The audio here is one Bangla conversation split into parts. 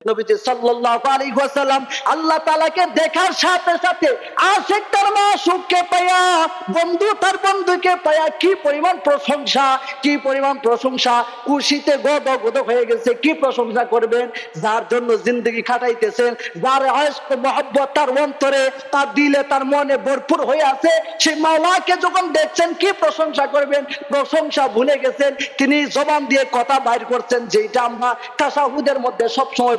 সাল্লাল্লাহু আলাইহি ওয়াসাল্লাম আল্লাহ তাআলাকে দেখার সাথে সাথে আশিক তার মাসুককে পায়া বন্ধু তার বন্ধুকে পায়া কি পরিমাণ প্রশংসা, কি পরিমাণ প্রশংসা? গদ গদ হয়ে গেছে, কি প্রশংসা করবেন? যার জন্য জিন্দগি খাটাইতেছেন, যার আয়স্ক মহব্বত তার অন্তরে, তার দিলে তার মনে ভরপুর হয়ে আছে, সেই মাওলাকে যখন দেখছেন, কি প্রশংসা করবেন? প্রশংসা ভুলে গেছেন, তিনি জবান দিয়ে কথা বাইর করছেন যেটা আমরা তাসাহুদের মধ্যে সব সময়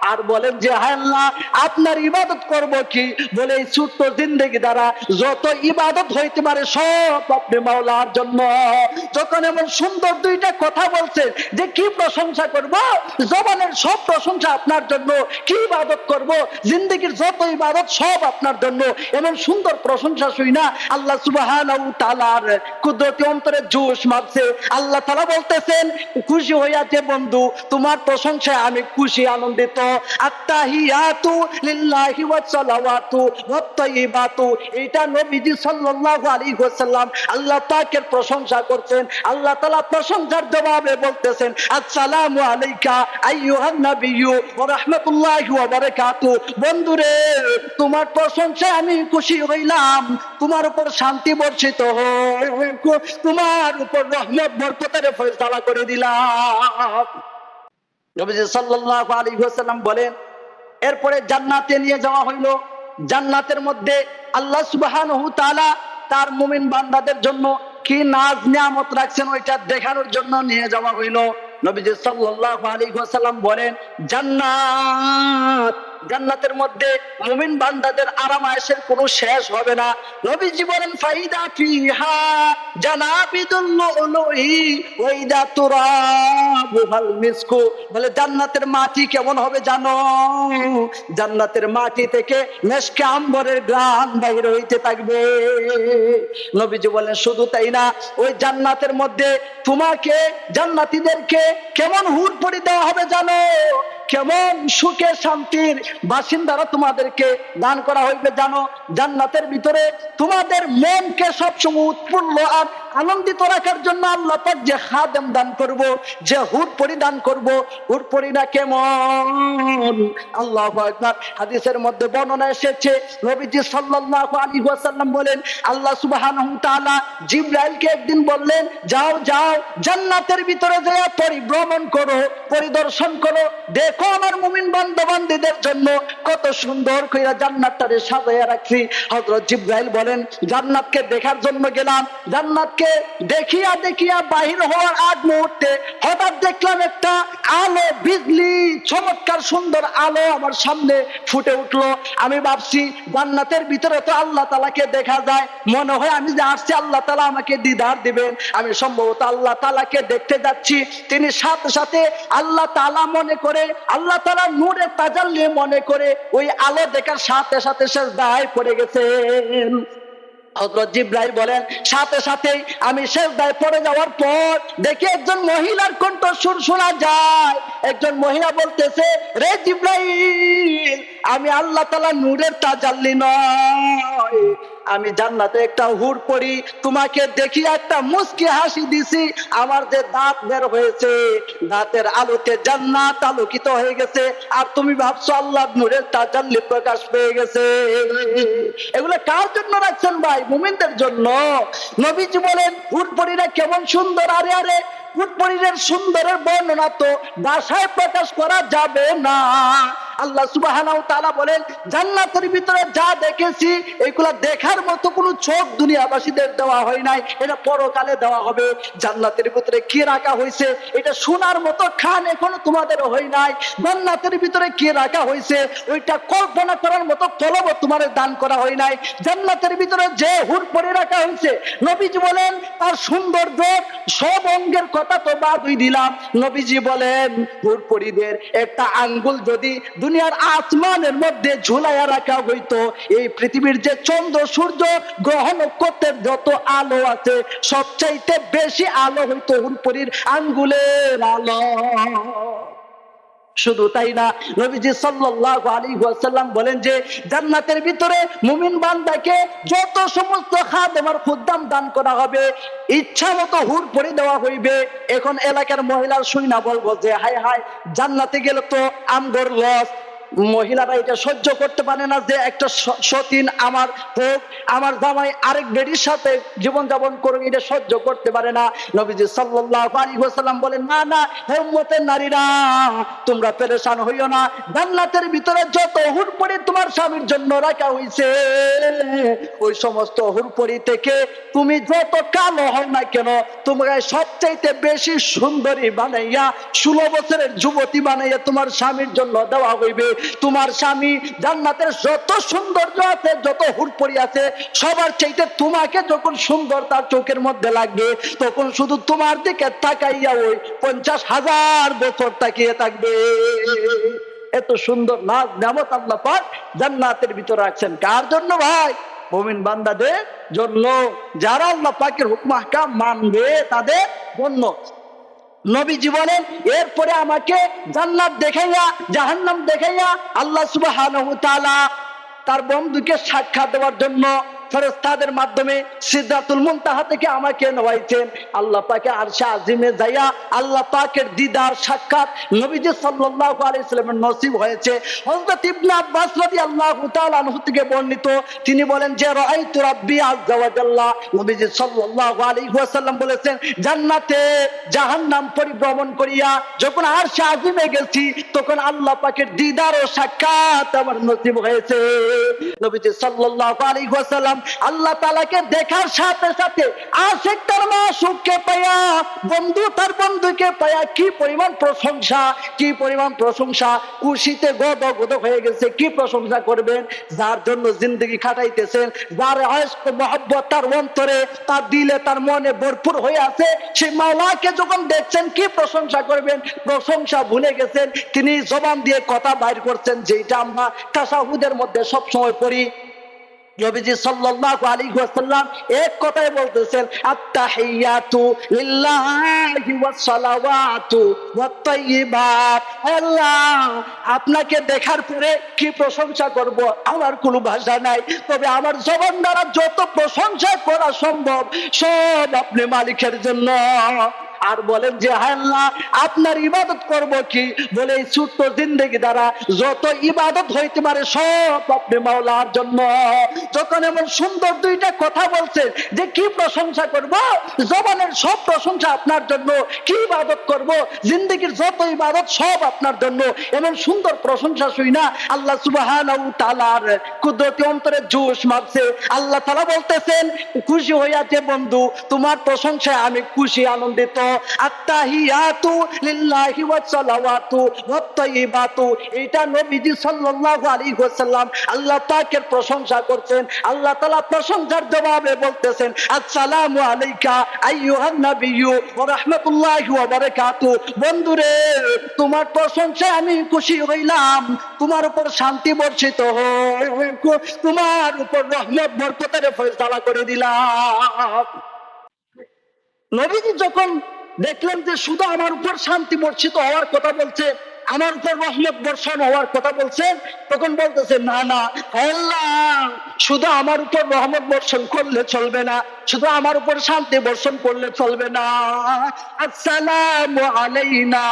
আর বলেন যে, হায় আল্লাহ, আপনার ইবাদত করব কি? বলে, এই ছোট্ট জিন্দগি দ্বারা যত ইবাদত হইতে পারে, সব আপনি মাওলার জন্য। যখন এমন সুন্দর দুইটা কথা বলছেন যে কি প্রশংসা করব? জবানের সব প্রশংসা আপনার জন্য। কি ইবাদত করব? জিন্দগির যত ইবাদত, সব আপনার জন্য। এমন সুন্দর প্রশংসা শুই না, আল্লাহ সুবহানাহু তাআলার কুদরতি অন্তরে জোশ মারছে। আল্লাহ তাআলা বলতেছেন, খুশি হইয়াছে বন্ধু, তোমার প্রশংসায় আমি খুশি, আনন্দিত। আত্তাহিয়াতু লিল্লাহি ওয়া সালাওয়াতু ওয়াত তাইয়িবাতু। এটা নবীজি সাল্লাল্লাহু আলাইহি ওয়াসাল্লাম আল্লাহ পাকের প্রশংসা করছেন, আল্লাহ তাআলা প্রশংসার জবাবে বলতেছেন, আসসালামু আলাইকা আইয়ুহান নাবিয়্যু ওয়া রাহমাতুল্লাহি ওয়া বারাকাতু। বন্ধুরে, তোমার প্রশংসায় আমি খুশি হইলাম, তোমার উপর শান্তি বর্ষিত হোক তোমার উপর রহমত বরকতের ফয়সালা করে দিলাম। নবীজি আলাইহি ওয়াসাল্লাম বলেন, এরপরে জান্নাতে নিয়ে যাওয়া হইল। জান্নাতের মধ্যে আল্লাহ সুবহানাহু তাআলা তার মুমিন বান্দাদের জন্য কি নাজ নিয়ামত রাখছেন ওইটা দেখানোর জন্য নিয়ে যাওয়া হইল। নবীজি সাল্লাল্লাহু আলাইহি ওয়াসাল্লাম বলেন, জান্নাত জান্নাতের মধ্যে মুমিন বান্দাদের আরাম আয়েশের কোনো শেষ হবে না। নবীজি বলেন, ফাইদা ফিহা জানাবিদুল লুলুহি ওয়াইদা তুরাবুহাল মিসকু। বলে, জান্নাতের মাটি কেমন হবে জানো? জান্নাতের মাটি থেকে মেশকে আম্বরের বাইর হইতে থাকবে। নবীজি বলেন, শুধু তাই না, ওই জান্নাতের মধ্যে তোমাকে, জান্নাতীদেরকে কেমন হুর পরি দেওয়া হবে জানো? কেমন সুখে শান্তির বাসিন্দারা তোমাদেরকে দান করা হইবে জানো? জান্নাতের ভিতরে তোমাদের মনকে সবসময় উৎফুল্ল আর আনন্দিত রাখার জন্য আল্লাহ যে খাদেম দান করব, যে হুট পরিধান করব হুট পরিনা কেমন? আল্লাহ হাদিসের মধ্যে বর্ণনা এসেছে, নবীজি সাল্লাল্লাহু আলাইহি ওয়াসাল্লাম বলেন, আল্লাহ সুবহানাহু তাআলা জিবরাইলকে একদিন বললেন, যাও যাও, জান্নাতের ভিতরে যেয়ে পরিভ্রমণ করো, পরিদর্শন করো, দেখো আমার মুমিন বান্ধবান্ধীদের জন্য কত সুন্দর কইরা জান্নাতটারে সাজাইয়া রাখছি। হযরত জিবরাইল বলেন, জান্নাতকে দেখার জন্য গেলাম। জান্নাতকে দেখিয়া দেখিয়া বাহির হওয়ার আগ মুহূর্তে হঠাৎ দেখলাম একটা আলো বিজলি, চমৎকার, সুন্দর আলো আমার সামনে ফুটে উঠল। আমি ভাবছি, জান্নাতের ভিতরে তো আল্লাহ তালাকে দেখা যায়। মনে হয় আমি যে আসছি, আল্লাহ তালা আমাকে দিদার দিবেন। আমি সম্ভবত আল্লাহ তালাকে দেখতে যাচ্ছি। তিনি সাথে সাথে আল্লাহ তালা মনে করে আল্লাহ তালা নূরের তাজাল্লি মনে করে ওই আলো দেখার সাথে সাথে শেষ দায় পড়ে গেছেন হজরত জিব্রাইল বলেন, সাথে সাথেই আমি শেষ দায় পড়ে যাওয়ার পর দেখি একজন মহিলার কণ্ঠ সুর শোনা যায়। একজন মহিলা বলতেছে, রে জিব্রাইল, আমি আল্লাহ তালা নূরের তাজাল্লি নয়। আমি জান্নাতে একটা হুর পড়ি তোমাকে দেখি একটা মুস্কি হাসি দিছি, আমার যে দাঁত বের হয়েছে, দাঁতের আলোতে জান্নাত আলোকিত হয়ে গেছে, আর তুমি ভাবছ আল্লাহ নূরের তাজাল্লি প্রকাশ পেয়ে গেছে। এগুলো কার জন্য রাখছেন ভাই? মুমিনদের জন্য। নবীজি বলেন হুট পরীরা কেমন সুন্দর, আরে আরে হুট পরীরের সুন্দরের বর্ণনা তো ভাষায় প্রকাশ করা যাবে না। আল্লাহ সুবহানাহু তাআলা বলেন, জান্নাতের ভিতরে যা দেখেছি, এগুলা দেখার মতো কোনো চোখ দুনিয়াবাসীদের দেওয়া হয় নাই। এটা পরকালে দেওয়া হবে। জান্নাতের ভিতরে কি রাখা হয়েছে, এটা শোনার মতো খান এখনও তোমাদের হয় নাই। জান্নাতের ভিতরে কি রাখা হয়েছে, ওইটা কল্পনা করার মতো কলব তোমার দান করা হয় নাই। জান্নাতের ভিতরে যে হুর পরে রাখা হয়েছে, নবীজি বলেন, তার সৌন্দর্য সব অঙ্গের কথা তো বাদই দিলাম। নবীজি বলেন, হুর পরিদের একটা আঙ্গুল যদি দুনিয়ার আসমানের মধ্যে ঝুলাইয়া রাখা হইতো। এই পৃথিবীর যে চন্দ্র, সূর্য গ্রহ নক্ষত্রের যত আলো আছে, সবচাইতে বেশি আলো হইতো হুনপুরীর আঙ্গুলের আলো। শুধু তাই না, নবীজি আলাইহি ওয়াসাল্লাম বলেন যে, জান্নাতের ভিতরে মুমিন বান্দাকে যত সমস্ত খাদেমার খুদ্দাম দান করা হবে, ইচ্ছা মতো হুর পরে দেওয়া হইবে। এখন এলাকার মহিলার শুই না বলব যে, হায় হায়, জান্নাতে গেলে তো আমগর লস মহিলারা এটা সহ্য করতে পারে না যে একটা সতীন আমার হোক, আমার জামাই আরেক বেডির সাথে জীবন যাপন করুক, এটা সহ্য করতে পারে না। নবীজি আলাইহি ওয়াসাল্লাম বলেন, না না, হে উম্মতের নারীরা, তোমরা পেরেশান হইও না। জান্নাতের ভিতরে যত হুরপড়ি তোমার স্বামীর জন্য রাখা হইছে, ওই সমস্ত হুরপড়ি থেকে তুমি যত কালো হও না কেন তোমাকে সবচাইতে বেশি সুন্দরী বানাইয়া, ষোলো বছরের যুবতী বানাইয়া তোমার স্বামীর জন্য দেওয়া হইবে। তোমার স্বামী জান্নাতের যত সৌন্দর্য আছে, যত হুরপড়ি আছে, সবার চাইতে তোমাকে যখন সুন্দর তার চোখের মধ্যে লাগবে, তখন শুধু তোমার দিকে তাকাইয়া ওই পঞ্চাশ হাজার বছর তাকিয়ে থাকবে। এত সুন্দর নাচ নামত আল্লাহ পাক জান্নাতের ভিতরে রাখছেন। কার জন্য ভাই? মুমিন বান্দাদের জন্য। যারা আল্লাহ পাকের হুকম আহকাম মানবে, তাদের জন্য। নবীজি বলেন এরপরে আমাকে জান্নাত দেখাইয়া, জাহান্নাম দেখাইয়া আল্লাহ সুবাহ তার বন্ধুকে সাক্ষাৎ দেওয়ার জন্য ফেরেশতাদের মাধ্যমে সিদ্ধাতুল মুনতাহা থেকে আমাকে নওয়াইছেন। আল্লাহ পাকে আরশে আজিমে যাইয়া আল্লাহ পাকের দিদার সাক্ষাৎ নবীজি সাল্লাল্লাহু আলাইহি সাল্লামের নসিব হয়েছে। হযরত ইবনে আব্বাস রাদিয়াল্লাহু তাআলা আনহু থেকে বর্ণিত, তিনি বলেন যে, রাআইতু রাব্বি আযজা ওয়া জাল্লা। নবীজি সাল্লাল্লাহু আলাইহি ওয়াসাল্লাম বলেছেন, জান্নাতে জাহান্নাম পরিভ্রমণ করিয়া যখন আরশে আজিমে গেছি, তখন আল্লাহ পাকের দিদার ও সাক্ষাৎ আমার নসিব হয়েছে। নবীজি সাল্লাল্লাহু আলাইহি ওয়াসাল্লাম আল্লাহ তাআলাকে দেখার সাথে সাথে আশিক তার মাসুককে পায়া, বন্ধু তার বন্ধুকে পায়া, কি পরিমাণ প্রশংসা, কি পরিমাণ প্রশংসা। খুশিতে গদ গদ হয়ে গেছে, কি প্রশংসা করবেন? যার জন্য জিন্দগি খাটাইতেছেন, যার মহব্বত তার অন্তরে, তার দিলে তার মনে ভরপুর হয়ে আছে, সেই মাওলাকে যখন দেখছেন, কি প্রশংসা করবেন? প্রশংসা ভুলে গেছেন, তিনি জবান দিয়ে কথা বাইর করছেন যেটা আমরা তাসাহুদের মধ্যে সব সময় পড়ি। নবীজি সাল্লাল্লাহু আলাইহি ওয়াসাল্লাম এক কথায় বলতেছেন, আত্তাহিয়াতু লিল্লাহি ওয়াস সালাওয়াতু ওয়াত আল্লাহ, আপনাকে দেখার পরে কি প্রশংসা করব? আমার কোনো ভাষা নাই। তবে আমার জবান দ্বারা যত প্রশংসা করা সম্ভব, সব আপনি মালিকের জন্য। আর বলেন যে, হায় আপনার ইবাদত করব কি? বলে এই ছোট্ট জিন্দগি দ্বারা যত ইবাদত হইতে পারে, সব আপনি মাওলার জন্য। যখন এমন সুন্দর দুইটা কথা বলছেন যে কি প্রশংসা করব? জবানের সব প্রশংসা আপনার জন্য। কি ইবাদত করব? জিন্দগির যত ইবাদত, সব আপনার জন্য। এমন সুন্দর প্রশংসা শুই না, আল্লাহ সুবহানাহু তাআলার কুদরতি অন্তরে জোশ মারছে। আল্লাহ তালা বলতেছেন, খুশি হইয়াছে বন্ধু, তোমার প্রশংসায় আমি খুশি, আনন্দিত। আত্তাহিয়াতু লিল্লাহি ওয়া সালাওয়াতু ওয়াত তাইয়্যিবাতু এটা নবীজি সাল্লাল্লাহু আলাইহি ওয়াসাল্লাম আল্লাহ পাকের প্রশংসা করছেন। আল্লাহ তাআলা প্রশংসার জবাবে বলতেছেন, আসসালামু আলাইকা আইয়ুহান নাবিয়্যু ওয়া রাহমাতুল্লাহি ওয়া বারাকাতু। বন্ধুরে, তোমার প্রশংসায় আমি খুশি হইলাম। তোমার উপর শান্তি বর্ষিত হোক তোমার উপর রহমত বরকতের ফয়সালা করে দিলাম। নবীজি যখন দেখলেন যে শুধু আমার উপর শান্তি বর্ষিত হওয়ার কথা বলছে। আমার উপর রহমত বর্ষণ হওয়ার কথা বলছেন তখন বলতেছে, না না শুধু আমার উপর রহমত বর্ষণ করলে চলবে না, শুধু আমার উপর শান্তি বর্ষণ করলে চলবে না। আসসালামু আলাইনা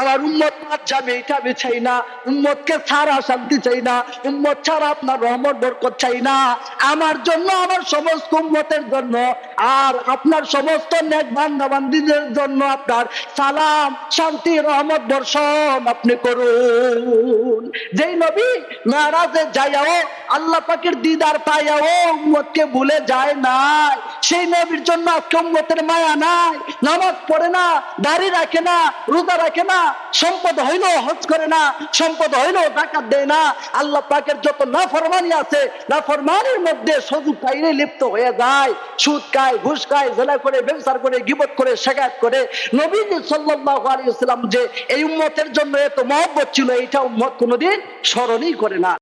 আমার উম্মত বাদ যাবে, এটা আমি চাই না। উম্মতকে ছাড়া শান্তি চাই না। উম্মত ছাড়া আপনার রহমত বরকত চাই না। আমার জন্য আমার সমস্ত উম্মতের জন্য, আর আপনার সমস্ত নেক বান্দা বান্দিদের জন্য আপনার সালাম, শান্তি, রহমত বর্ষণ আপনি করুন। যেই নবী মেয়ারাজে যাইয়াও, আল্লাহ পাকের দিদার পাইয়াও উম্মতকে ভুলে যায় নাই। সেই নবীর জন্য আজকে উম্মতের মায়া নাই। নামাজ পড়ে না, দাড়ি রাখে না, রোজা রাখে না, সম্পদ হইল হজ করে না, সম্পদ হইল ডাকাত দেয় না। আল্লাহ পাকের যত নাফরমানি আছে, নাফরমানির মধ্যে সুযোগ পাইলে লিপ্ত হয়ে যায়। সুদ খায়, ঘুষ খায়, জেলা করে, ব্যবসার করে, গিবত করে শেখাত করে নবী সাল্লাম ইসলাম যে, এই উম্মতের জন্য এত মহব্বত ছিল, এইটা উম্মত কোনোদিন স্মরণই করে না।